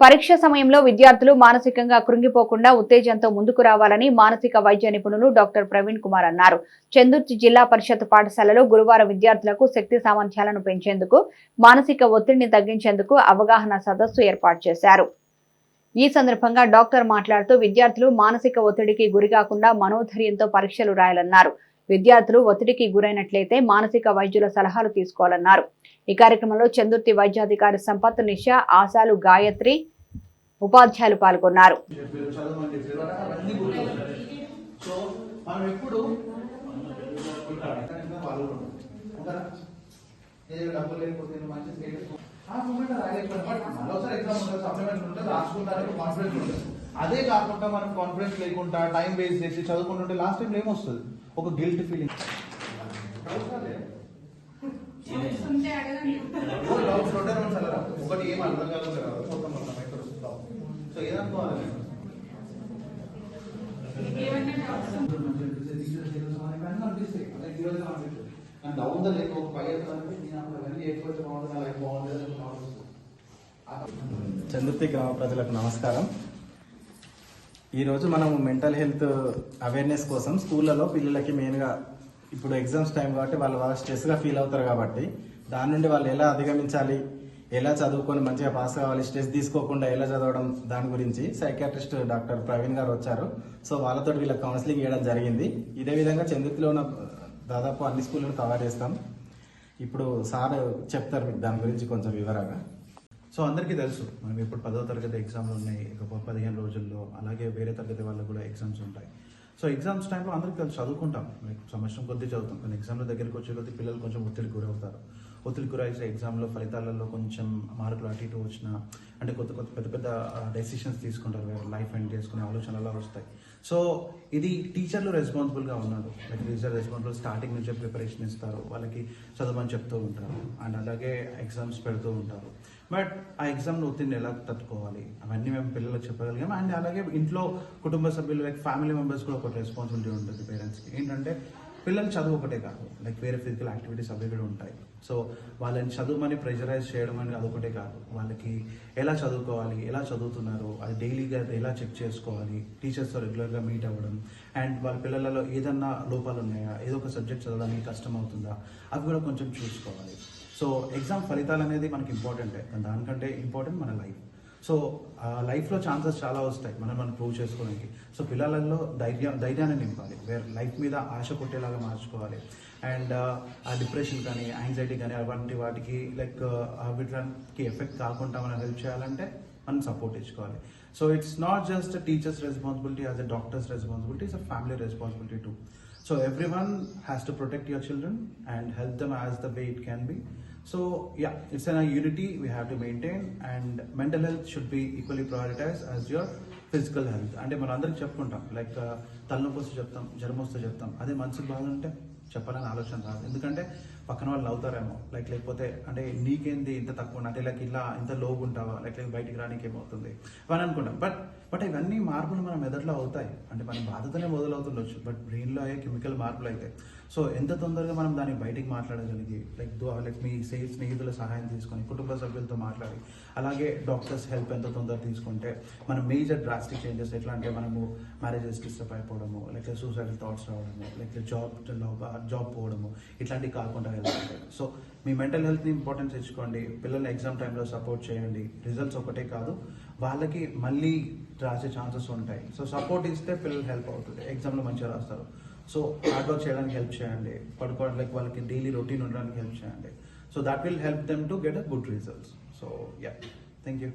పరీక్ష సమయంలో విద్యార్థులు మానసికంగా కృంగిపోకుండా ఉత్తేజంతో ముందుకు రావాలని మానసిక వైద్య నిపుణులు డాక్టర్ ప్రవీణ్ కుమార్ అన్నారు. చందుర్తి జిల్లా పరిషత్ పాఠశాలలో గురువారం విద్యార్థులకు శక్తి సామర్థ్యాలను పెంచేందుకు మానసిక ఒత్తిడిని తగ్గించేందుకు అవగాహన సదస్సు ఏర్పాటు చేశారు. ఈ సందర్భంగా డాక్టర్ మాట్లాడుతూ విద్యార్థులు మానసిక ఒత్తిడికి గురికాకుండా మనోధైర్యంతో పరీక్షలు రాయాలన్నారు. విద్యార్థులు ఒత్తిడికి గురైనట్లయితే మానసిక వైద్యుల సలహాలు తీసుకోవాలన్నారు. ఈ కార్యక్రమంలో చందుర్తి వైద్యాధికారి సంపత్ నిషా ఆశాలు గాయత్రి ఉపాధ్యాయులు పాల్గొన్నారు. అదే కాకుండా మనం కాన్ఫిడెన్స్ లేకుండా టైం వేస్ట్ చేసి చదువుకుంటుంటే లాస్ట్ టైం ఏమొస్తుంది ఒక గిల్ట్ ఫీలింగ్. ఒకటి ఏం అర్థం వస్తుందో. సో ఏదనుకోవాలి? అండ్ ఒక ఫైవ్ ఇయర్స్ అంటే నేను అప్పుడు అవన్నీ చేయకపోతే బాగుంటుంది. చందుర్తి గ్రామ ప్రజలకు నమస్కారం ఈరోజు మనం మెంటల్ హెల్త్ అవేర్నెస్ కోసం స్కూళ్ళలో పిల్లలకి మెయిన్గా ఇప్పుడు ఎగ్జామ్స్ టైం కాబట్టి వాళ్ళు బాగా స్ట్రెస్గా ఫీల్ అవుతారు కాబట్టి దాని నుండి వాళ్ళు ఎలా అధిగమించాలి ఎలా చదువుకొని మంచిగా పాస్ కావాలి స్ట్రెస్ తీసుకోకుండా ఎలా చదవడం దాని గురించి సైకాట్రిస్ట్ డాక్టర్ ప్రవీణ్ గారు వచ్చారు. సో వాళ్ళతో వీళ్ళకి కౌన్సిలింగ్ చేయడం జరిగింది. ఇదే విధంగా చందుర్తిలో ఉన్న దాదాపు అన్ని స్కూళ్ళను కవర్ చేస్తాం. ఇప్పుడు సార్ చెప్తారు మీకు దాని గురించి కొంచెం వివరంగా. సో అందరికీ తెలుసు మనం ఇప్పుడు పదో తరగతి ఎగ్జామ్లు ఉన్నాయి ఒక పదిహేను రోజుల్లో అలాగే వేరే తరగతి వాళ్ళకు కూడా ఎగ్జామ్స్ ఉంటాయి. సో ఎగ్జామ్స్ టైంలో అందరికీ తెలుసు చదువుకుంటాం. సంవత్సరం కొద్దీ చదువుతాం కానీ ఎగ్జామ్ల దగ్గరికి వచ్చే కొద్దీ పిల్లలు కొంచెం ఒత్తిడి గురవుతారు. ఒత్తిడి రాసిన ఎగ్జామ్లో ఫలితాలలో కొంచెం మార్కులు అటు ఇటు వచ్చిన అంటే కొత్త కొత్త పెద్ద పెద్ద డెసిషన్స్ తీసుకుంటారు వేరే లైఫ్ ఎండ్ చేసుకునే ఆలోచనలు వస్తాయి. సో ఇది టీచర్లు రెస్పాన్సిబుల్గా ఉన్నారు. లైక్ టీచర్ రెస్పాన్సిబుల్ స్టార్టింగ్ నుంచే ప్రిపరేషన్ ఇస్తారు. వాళ్ళకి చదవమని చెప్తూ ఉంటారు. అండ్ అలాగే ఎగ్జామ్స్ పెడుతూ ఉంటారు. బట్ ఆ ఎగ్జామ్లో ఒత్తిడిని ఎలా తట్టుకోవాలి? అవన్నీ మేము పిల్లలకు చెప్పగలిగాం అండ్ అలాగే ఇంట్లో కుటుంబ సభ్యులు లైక్ ఫ్యామిలీ మెంబర్స్ కూడా ఒక రెస్పాన్సిబిలిటీ ఉంటుంది పేరెంట్స్కి. ఏంటంటే పిల్లలు చదువు ఒకటే కాదు. లైక్ వేరే ఫిజికల్ యాక్టివిటీస్ అవి కూడా ఉంటాయి. సో వాళ్ళని చదువుమని ప్రెషరైజ్ చేయడం అనేది అదొకటే కాదు. వాళ్ళకి ఎలా చదువుకోవాలి ఎలా చదువుతున్నారు అది డైలీగా ఎలా చెక్ చేసుకోవాలి టీచర్స్తో రెగ్యులర్గా మీట్ అవ్వడం అండ్ వాళ్ళ పిల్లలలో ఏదన్నా లోపాలు ఉన్నాయా ఏదో ఒక సబ్జెక్ట్ చదవడానికి కష్టం అవుతుందా అవి కూడా కొంచెం చూసుకోవాలి. సో ఎగ్జామ్ ఫలితాలు అనేది మనకి ఇంపార్టెంటే దానికంటే ఇంపార్టెంట్ మన లైఫ్ సో లైఫ్లో ఛాన్సెస్ చాలా వస్తాయి మనం మనం ప్రూవ్ చేసుకోవడానికి. సో పిల్లలలో ధైర్యం ధైర్యాన్ని నింపాలి. వేర్ లైఫ్ మీద ఆశ కొట్టేలాగా మార్చుకోవాలి. అండ్ ఆ డిప్రెషన్ కానీ యాంగ్జైటీ కానీ అలాంటి వాటికి లైక్ వీటికి ఎఫెక్ట్ కాకుండా మనం హెల్ప్ చేయాలంటే మనం సపోర్ట్ ఇచ్చుకోవాలి so it's not just teachers responsibility as a doctors responsibility it's a family responsibility too so everyone has to protect your children and help them as the way it can be so yeah it's an unity we have to maintain and mental health should be equally prioritise as your physical health అంటే మనం అందరికి చెప్పుకుంటాం like తలనొప్పి వస్తే చెప్తాం జ్వరం వస్తే చెప్తాం అదే మనసుకు బాగుంటే చెప్పాలని ఆలోచన రాదు. ఎందుకంటే పక్కన వాళ్ళు అవుతారేమో లైక్ లేకపోతే అంటే నీకేంది ఇంత తక్కువ? అంటే లైక్ ఇలా ఇంత లోగు ఉంటావా? లైక్ లైక్ బయటికి రానికి ఏమవుతుంది అని అనుకుంటాం. బట్ బట్ ఇవన్నీ మార్పులు మన మెదడులో అవుతాయి. అంటే మన బాధతోనే మొదలవుతుండొచ్చు. బట్ బ్రెయిన్లో అయ్యే కెమికల్ మార్పులు అయితే. సో ఎంత తొందరగా మనం దాన్ని బయటికి మాట్లాడగలిగి లైక్ లైక్ మీ సే స్నేహితుల సహాయం తీసుకొని కుటుంబ సభ్యులతో మాట్లాడి అలాగే డాక్టర్స్ హెల్ప్ ఎంత తొందరగా తీసుకుంటే మనం మేజర్ డ్రాస్టిక్ చేంజెస్ ఎట్లా అంటే మనము మ్యారేజెస్ డిస్టర్బ్ అయిపోవడము లేకపోతే సూసైడల్ థాట్స్ రావడము లేకపోతే జాబ్ జాబ్ పోవడము ఇట్లాంటివి కాకుండా వెళ్తాయి సో మీ మెంటల్ హెల్త్ని ఇంపార్టెన్స్ ఇచ్చుకోండి పిల్లల్ని ఎగ్జామ్ టైంలో సపోర్ట్ చేయండి. రిజల్ట్స్ ఒకటే కాదు వాళ్ళకి మళ్ళీ రాసే ఛాన్సెస్ ఉంటాయి. సో సపోర్ట్ ఇస్తే పిల్లలు హెల్ప్ అవుతుంది. ఎగ్జామ్లో మంచిగా రాస్తారు. సో హార్డ్ వర్క్ చేయడానికి హెల్ప్ చేయండి. పడుకోవడం లైక్ వాళ్ళకి డైలీ రొటీన్ ఉండడానికి హెల్ప్ చేయండి. So that will help them to get a good results so yeah thank you